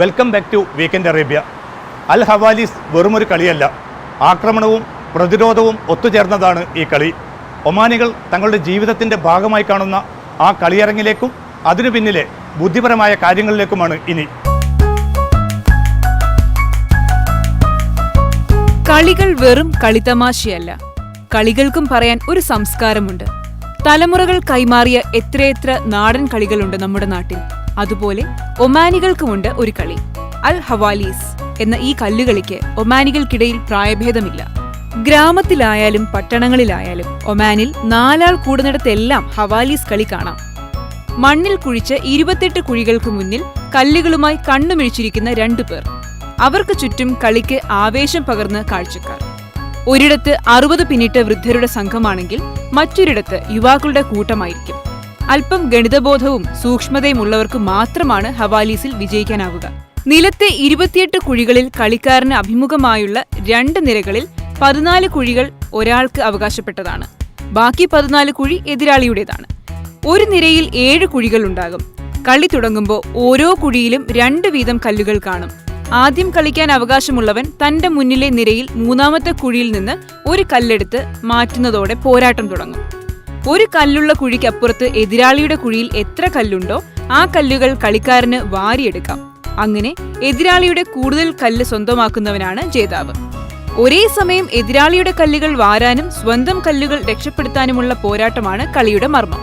Welcome back to weekend Arabia Al Hawalis വെറുമൊരു കളിയല്ല. ആക്രമണവും പ്രതിരോധവും ഒത്തുചേർന്നതാണ് ഈ കളി. ഒമാനികൾ തങ്ങളുടെ ജീവിതത്തിന്റെ ഭാഗമായി കാണുന്ന ആ കളിയരങ്ങിലേക്കും അതിനു പിന്നിലെ ബുദ്ധിപരമായ കാര്യങ്ങളിലേക്കുമാണ് ഇനി. കളികൾ വെറും കളിതമാശയല്ല. കളികൾക്കും പറയാൻ ഒരു സംസ്കാരമുണ്ട്. തലമുറകൾ കൈമാറിയ എത്രയെത്ര നാടൻ കളികളുണ്ട് നമ്മുടെ നാട്ടിൽ. അതുപോലെ ഒമാനികൾക്കുമുണ്ട് ഒരു കളി അൽ ഹവാലീസ് എന്ന ഈ കല്ലുകളിക്ക് ഒമാനികൾക്കിടയിൽ പ്രായഭേദമില്ല. ഗ്രാമത്തിലായാലും പട്ടണങ്ങളിലായാലും ഒമാനിൽ നാലാൾ കൂടുന്നിടത്തെല്ലാം ഹവാലീസ് കളി കാണാം. മണ്ണിൽ കുഴിച്ച് ഇരുപത്തെട്ട് കുഴികൾക്ക് മുന്നിൽ കല്ലുകളുമായി കണ്ണുമിഴിച്ചിരിക്കുന്ന രണ്ടു പേർ. അവർക്ക് ചുറ്റും കളിക്ക് ആവേശം പകർന്ന് കാഴ്ചക്കാർ. ഒരിടത്ത് അറുപത് പിന്നിട്ട വൃദ്ധരുടെ സംഘമാണെങ്കിൽ മറ്റൊരിടത്ത് യുവാക്കളുടെ കൂട്ടമായിരിക്കും. അല്പം ഗണിതബോധവും സൂക്ഷ്മതയും ഉള്ളവർക്ക് മാത്രമാണ് ഹവാലീസിൽ വിജയിക്കാനാവുക. നിലത്തെ ഇരുപത്തിയെട്ട് കുഴികളിൽ കളിക്കാരന് അഭിമുഖമായുള്ള രണ്ട് നിരകളിൽ പതിനാല് കുഴികൾ ഒരാൾക്ക് അവകാശപ്പെട്ടതാണ്. ബാക്കി പതിനാല് കുഴി എതിരാളിയുടേതാണ്. ഒരു നിരയിൽ ഏഴ് കുഴികൾ ഉണ്ടാകും കളി തുടങ്ങുമ്പോൾ ഓരോ കുഴിയിലും രണ്ട് വീതം കല്ലുകൾ കാണും. ആദ്യം കളിക്കാൻ അവകാശമുള്ളവൻ തന്റെ മുന്നിലെ നിരയിൽ മൂന്നാമത്തെ കുഴിയിൽ നിന്ന് ഒരു കല്ലെടുത്ത് മാറ്റുന്നതോടെ പോരാട്ടം തുടങ്ങും. ഒരു കല്ലുള്ള കുഴിക്കപ്പുറത്ത് എതിരാളിയുടെ കുഴിയിൽ എത്ര കല്ലുണ്ടോ ആ കല്ലുകൾ കളിക്കാരന് വാരിയെടുക്കാം. അങ്ങനെ എതിരാളിയുടെ കൂടുതൽ കല്ല് സ്വന്തമാക്കുന്നവനാണ് ജേതാവ്. ഒരേ സമയം എതിരാളിയുടെ കല്ലുകൾ വാരാനും സ്വന്തം കല്ലുകൾ രക്ഷപ്പെടുത്താനുമുള്ള പോരാട്ടമാണ് കളിയുടെ മർമ്മം.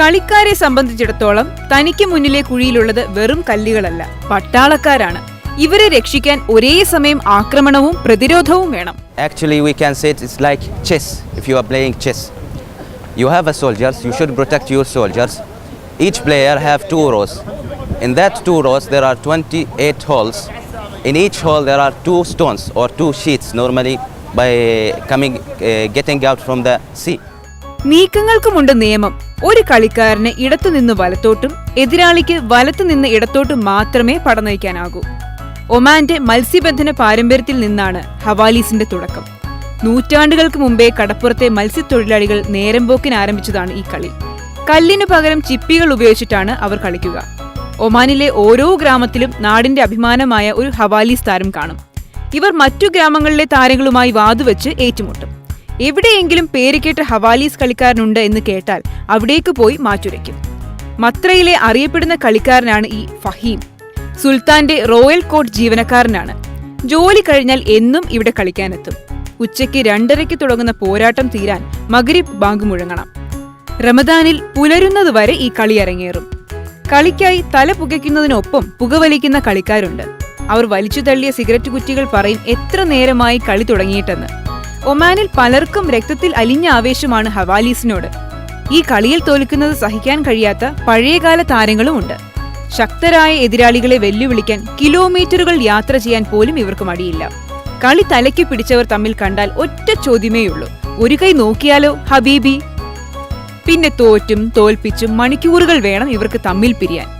കളിക്കാരെ സംബന്ധിച്ചിടത്തോളം തനിക്ക് മുന്നിലെ കുഴിയിലുള്ളത് വെറും കല്ലുകളല്ല പട്ടാളക്കാരാണ്. ഇവരെ രക്ഷിക്കാൻ ഒരേ സമയം ആക്രമണവും പ്രതിരോധവും വേണം. Actually we can say it's like chess if you are playing chess. You have a soldiers, you should protect your soldiers. Each player have two rows. In that two rows, there are 28 holes. In each hole, there are two stones or two sheets normally by coming, uh, getting out from the sea. നീക്കങ്ങൾക്കുമുണ്ട് നിയമം ഒരു കളിക്കാരന് ഇടത്തുനിന്ന് വലത്തോട്ടും എതിരാളിക്ക് വലത്തുനിന്ന് ഇടത്തോട്ടും മാത്രമേ പടനയിക്കാനാകൂ ഒമാന്റെ മത്സ്യബന്ധന പാരമ്പര്യത്തിൽ നിന്നാണ് ഹവാലീസിന്റെ തുടക്കം നൂറ്റാണ്ടുകൾക്ക് മുമ്പേ കടപ്പുറത്തെ മത്സ്യത്തൊഴിലാളികൾ നേരമ്പോക്കിന് ആരംഭിച്ചതാണ് ഈ കളി. കല്ലിനു പകരം ചിപ്പികൾ ഉപയോഗിച്ചിട്ടാണ് അവർ കളിക്കുക. ഒമാനിലെ ഓരോ ഗ്രാമത്തിലും നാടിന്റെ അഭിമാനമായ ഒരു ഹവാലീസ് താരം കാണും. ഇവർ മറ്റു ഗ്രാമങ്ങളിലെ താരങ്ങളുമായി വാതുവെച്ച് ഏറ്റുമുട്ടും. എവിടെയെങ്കിലും പേരുകേട്ട ഹവാലീസ് കളിക്കാരനുണ്ട് എന്ന് കേട്ടാൽ അവിടേക്ക് പോയി മാറ്റുരയ്ക്കും. മത്രയിലെ അറിയപ്പെടുന്ന കളിക്കാരനാണ് ഈ ഫഹീം. സുൽത്താന്റെ റോയൽ കോർട്ട് ജീവനക്കാരനാണ്. ജോലി കഴിഞ്ഞാൽ എന്നും ഇവിടെ കളിക്കാനെത്തും. ഉച്ചയ്ക്ക് രണ്ടരയ്ക്ക് തുടങ്ങുന്ന പോരാട്ടം തീരാൻ മഗ്രിബ് ബാങ്ക് മുഴങ്ങണം. റമദാനിൽ പുലരുന്നതുവരെ ഈ കളി അരങ്ങേറും. കളിക്കായി തല പുകയ്ക്കുന്നതിനൊപ്പം പുകവലിക്കുന്ന കളിക്കാരുണ്ട്. അവർ വലിച്ചു തള്ളിയ സിഗരറ്റ് കുറ്റികൾ പറയും എത്ര നേരമായി കളി തുടങ്ങിയിട്ടെന്ന്. ഒമാനിൽ പലർക്കും രക്തത്തിൽ അലിഞ്ഞ ആവേശമാണ് ഹവാലീസിനോട്. ഈ കളിയിൽ തോൽക്കുന്നത് സഹിക്കാൻ കഴിയാത്ത പഴയകാല താരങ്ങളുമുണ്ട് ശക്തരായ എതിരാളികളെ വെല്ലുവിളിക്കാൻ കിലോമീറ്ററുകൾ യാത്ര ചെയ്യാൻ പോലും ഇവർക്ക് മടിയില്ല. കളി തലയ്ക്ക് പിടിച്ചവർ തമ്മിൽ കണ്ടാൽ ഒറ്റ ചോദ്യമേയുള്ളൂ. ഒരു കൈ നോക്കിയാലോ ഹബീബി? പിന്നെ തോറ്റും തോൽപ്പിച്ചും മണിക്കൂറുകൾ വേണം ഇവർക്ക് തമ്മിൽ പിരിയാൻ.